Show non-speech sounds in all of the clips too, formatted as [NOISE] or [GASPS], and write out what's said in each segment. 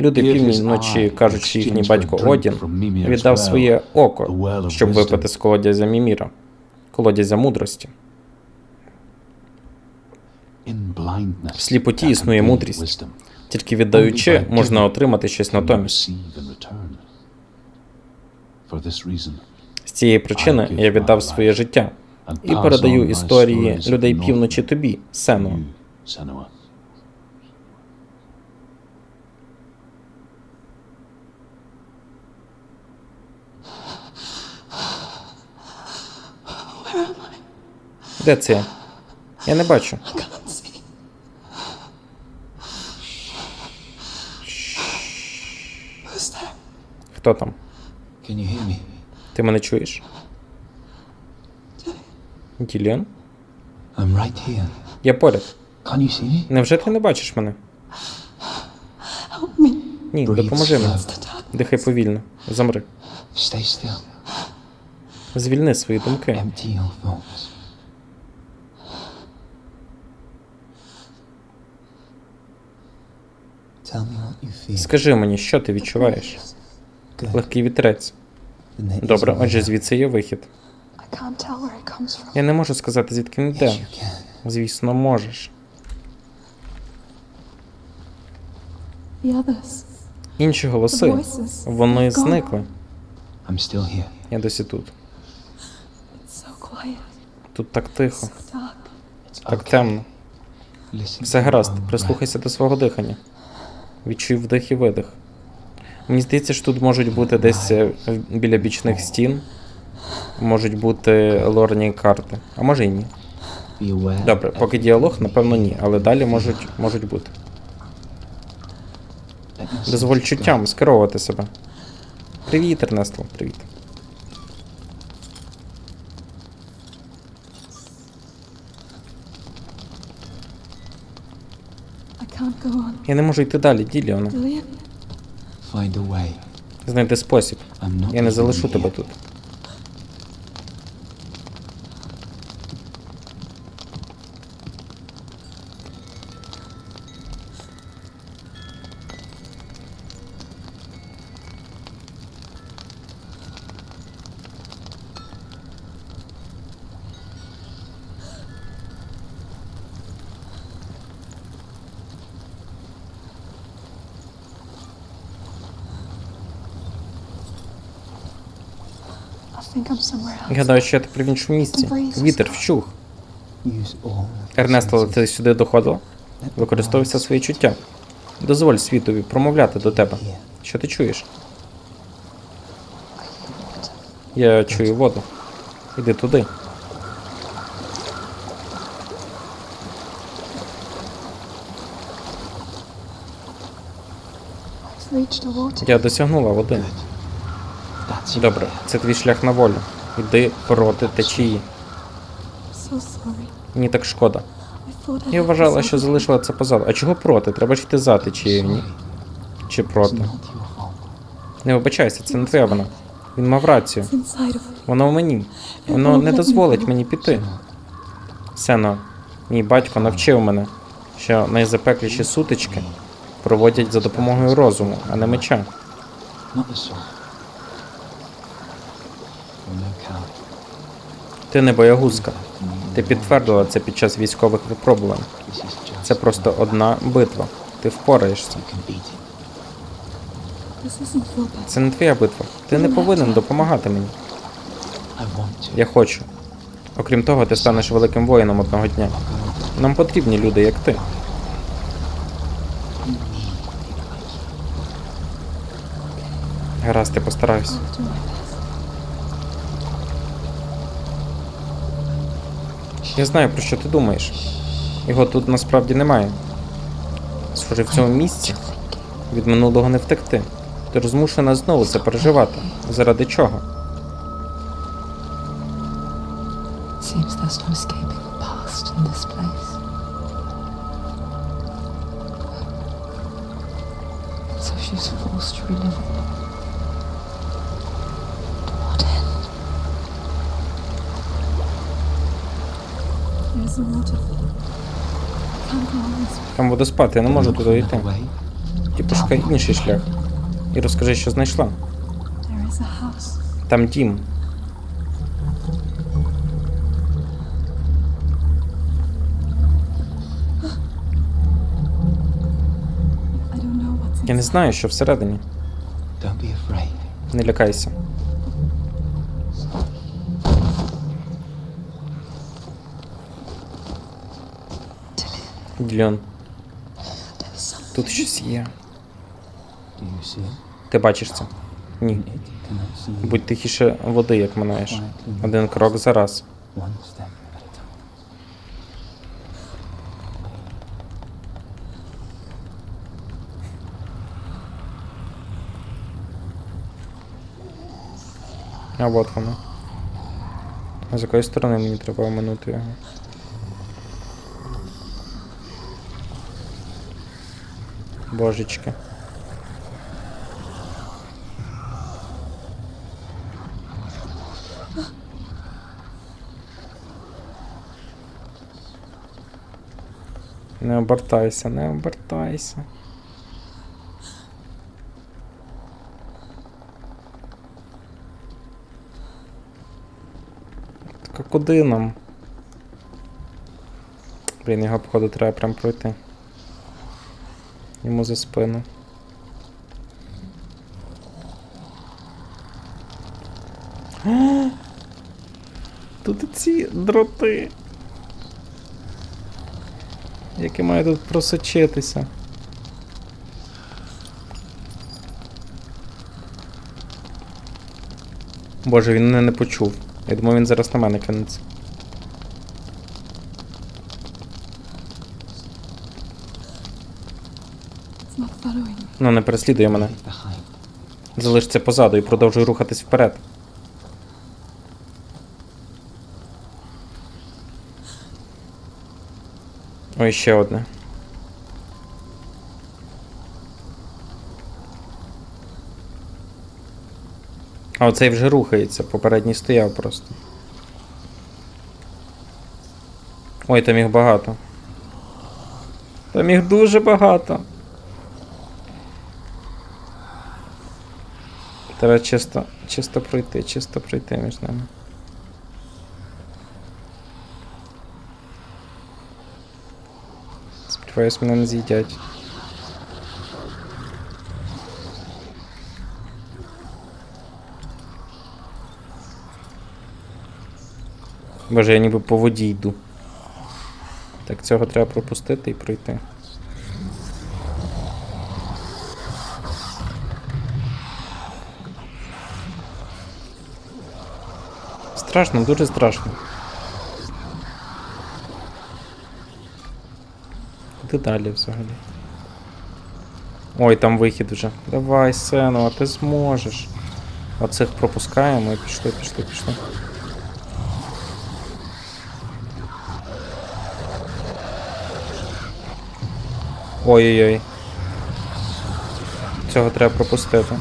Люди півночі кажуть, що їхній батько Одін віддав своє око, щоб випити з колодязя Міміра, колодязя мудрості. В сліпоті існує мудрість. Тільки віддаючи, можна отримати щось натомість. З цієї причини я віддав своє життя і передаю історії людей півночі тобі, Сену. Де це? я? Я не бачу. Хто там? Ти мене чуєш? Діліан? Я поряд. Невже ти не бачиш мене? Ні, допоможи мені. Дихай повільно. Замри. Звільни свої думки. Скажи мені, що ти відчуваєш? Легкий вітерець. Добре, отже, звідси є вихід. Я не можу сказати, звідки він йде. Звісно, можеш. Інші голоси, вони зникли. Я досі тут. Тут так тихо, так темно. Все гаразд, прислухайся до свого дихання. Відчуй вдих і видих. Мені здається, що тут можуть бути десь е, біля бічних стін, можуть бути лорні карти, а може і ні. Добре, поки діалог, напевно, ні, але далі можуть, можуть бути. Дозволь чуттям скеровувати себе. Привіт, Ернестло, привіт. Я не можу йти далі, Діліона. Знайди спосіб. Я не залишу тебе тут. Гадаю, що я тепер в іншому місці. Вітер вщух. Ернесто, ти сюди доходила? Використовуйся свої чуття. Дозволь світові промовляти до тебе. Що ти чуєш? Я чую воду. Іди туди. Я досягнула води. Добре, це твій шлях на волю. Іди проти течії. Мені так шкода. Я вважала, що залишила це позаду. А чого проти? Треба ж йти за течією, ні? Чи проти? Не вибачайся, це не твоя вина. Він мав рацію. Воно в мені. Воно не дозволить мені піти. Сено, мій батько навчив мене, що найзапекліші сутички проводять за допомогою розуму, а не меча. Ти не боягузка. Ти підтвердила це під час військових випробувань. Це просто одна битва. Ти впораєшся. Це не твоя битва. Ти не повинен допомагати мені. Я хочу. Окрім того, ти станеш великим воїном одного дня. Нам потрібні люди, як ти. Гаразд, я постараюсь. Я знаю, про що ти думаєш. Його тут насправді немає. Схоже, в цьому місці від минулого не втекти. Ти розмушена знову це переживати. Заради чого? She's forced to relive it. Там водоспад, я не можу туди йти. Тоді пошукай інший шлях. І розкажи, що знайшла. Там дім. Я не знаю, що всередині. Не лякайся. Дільон, тут щось є. Ти бачиш це? Ні. Будь тихіше води, як минаєш. Один крок за раз. А от воно. З якої сторони мені треба оминути його? Божечки. Не обертайся, не обертайся. Так куди нам? Блін, його походу треба прям пройти. Йому за спину. [GASPS] Тут ці дроти. Які має тут просочитися. Боже, він мене не почув. Я думаю, він зараз на мене кинеться. Не переслідує мене. Залиш це позаду і продовжуй рухатись вперед. Ой, ще одне. А оцей вже рухається, попередній стояв просто. Ой, там їх багато. Там їх дуже багато. Треба чисто, чисто пройти, чисто пройти між ними. Сподіваюсь, мене не з'їдять. Боже, я ніби по воді йду. Так, цього треба пропустити і пройти. Страшно, дуже страшно. Куди далі взагалі? Ой, там вихід вже. Давай, Сену, а ти зможеш. Оцих пропускаємо і пішли, пішли, пішли. Ой-ой-ой. Цього треба пропустити.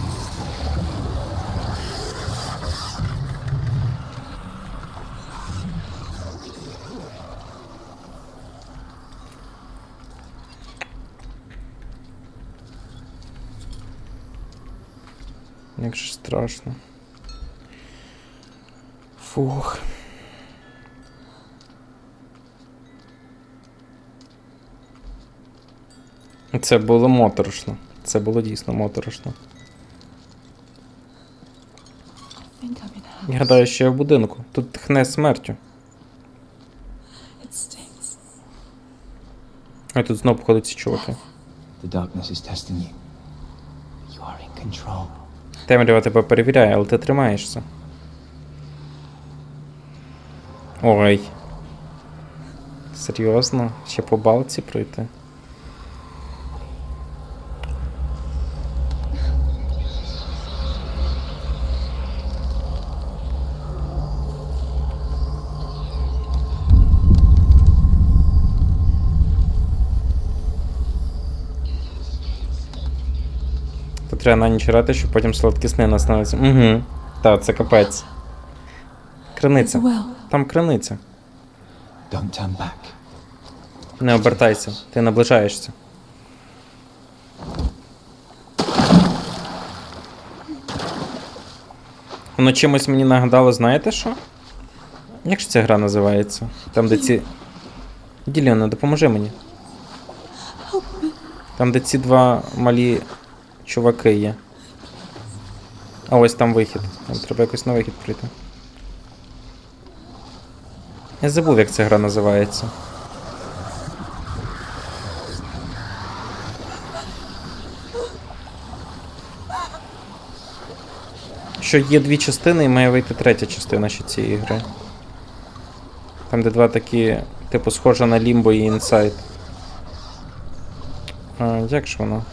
Як же страшно. Фух. Це було моторошно. Це було дійсно моторошно. Я гадаю, що я в будинку. Тут тхне смертю. А тут знов походять ці чуваки. The darkness is testing. You are in control. Темрява тебе перевіряє, але ти тримаєшся. Ой. Серйозно? Ще по балці пройти? треба на ніч рати, щоб потім солодкі сни наснилися. Угу. Та, це капець. Криниця. Там криниця. Don't turn back. Не обертайся, ти наближаєшся. Воно чимось мені нагадало, знаєте що? Як ж ця гра називається? Там, де ці. Діліона, допоможи мені. Там, де ці два малі чуваки є. А ось там вихід. Нам треба якось на вихід прийти. Я забув, як ця гра називається. Що є дві частини і має вийти третя частина ще цієї гри. Там, де два такі, типу, схожа на Limbo і Inside. А, як ж воно?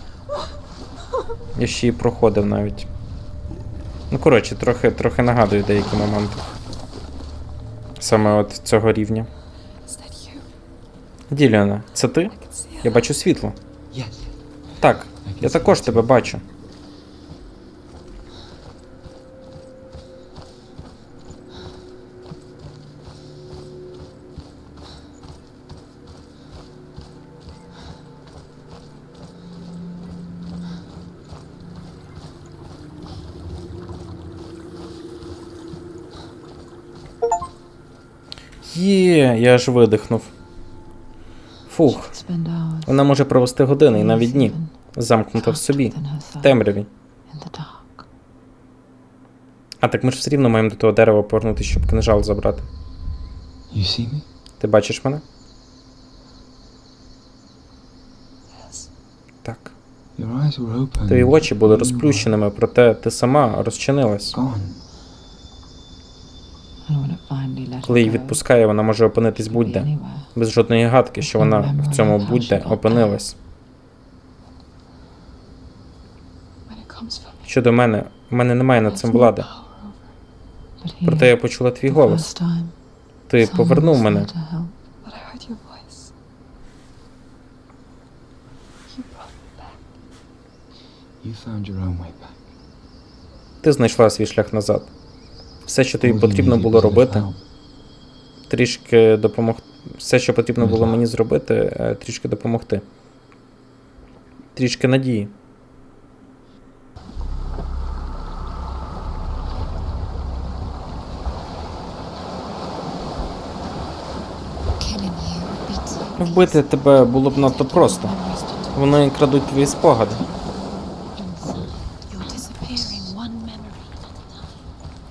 Я ще її проходив навіть. Ну, коротше, трохи, трохи нагадую деякі моменти. Саме от цього рівня. Діліана, це ти? Я бачу світло. Так, я також тебе бачу. Є, я аж видихнув. Фух, вона може провести години і навіть дні, замкнута в собі, в темряві. А так ми ж все рівно маємо до того дерева повернутися, щоб кинжал забрати. Ти бачиш мене? Так. Твої очі були розплющеними, проте ти сама розчинилась. Коли її відпускає, вона може опинитись будь-де, без жодної гадки, що вона в цьому будь-де опинилась. Щодо мене, в мене немає над цим влади. Проте я почула твій голос. Ти повернув мене. Ти знайшла свій шлях назад. Все, що тобі потрібно було робити. Трішки допомогти. Все, що потрібно було мені зробити, е, трішки допомогти. Трішки надії. Вбити тебе було б надто просто. Вони крадуть твої спогади.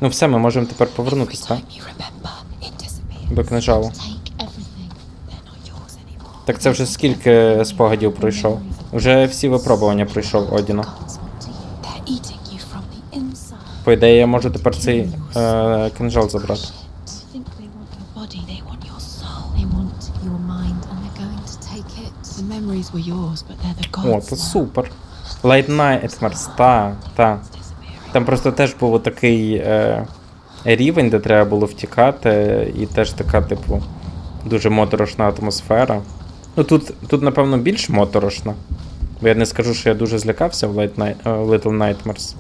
Ну все, ми можемо тепер повернутись, так? you remember, it disappears. До anymore. Так це вже скільки спогадів пройшов? Вже всі випробування пройшов Одіно. По ідеї, я можу тепер цей е, кинжал забрати. О, now. супер. Light Nightmares, та, та. Там просто теж був такий е, рівень, де треба було втікати, і теж така, типу, дуже моторошна атмосфера. Ну тут, тут напевно, більш моторошна. Бо я не скажу, що я дуже злякався в е, Little Nightmares.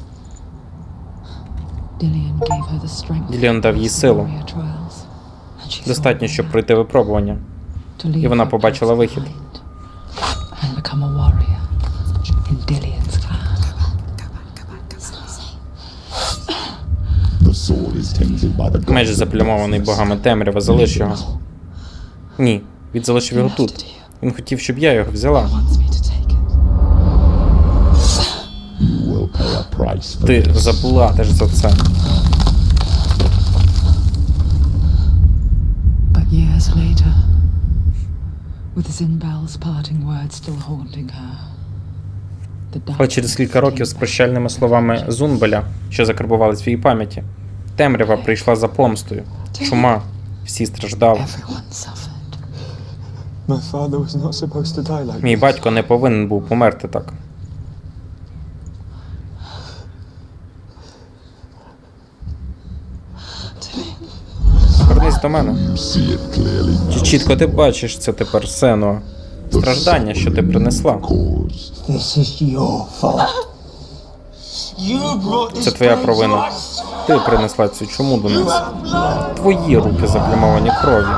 Діліан дав їй силу. Достатньо, щоб пройти випробування. І вона побачила вихід. Of заплямований богами темрява, залиш його. Ні, він залишив його тут. Він хотів, щоб я його взяла. Ти заплатиш за це. Але через кілька років з прощальними словами Зунбеля, що закарбувались в її пам'яті, темрява прийшла за помстою. Чума. Всі страждали. Мій батько не повинен був померти так. Повернись до мене. Чи чітко ти бачиш це тепер, Сено? Страждання, що ти принесла. Це твоя провина. Ти принесла цю чому до нас. Твої руки заплямовані кров'ю.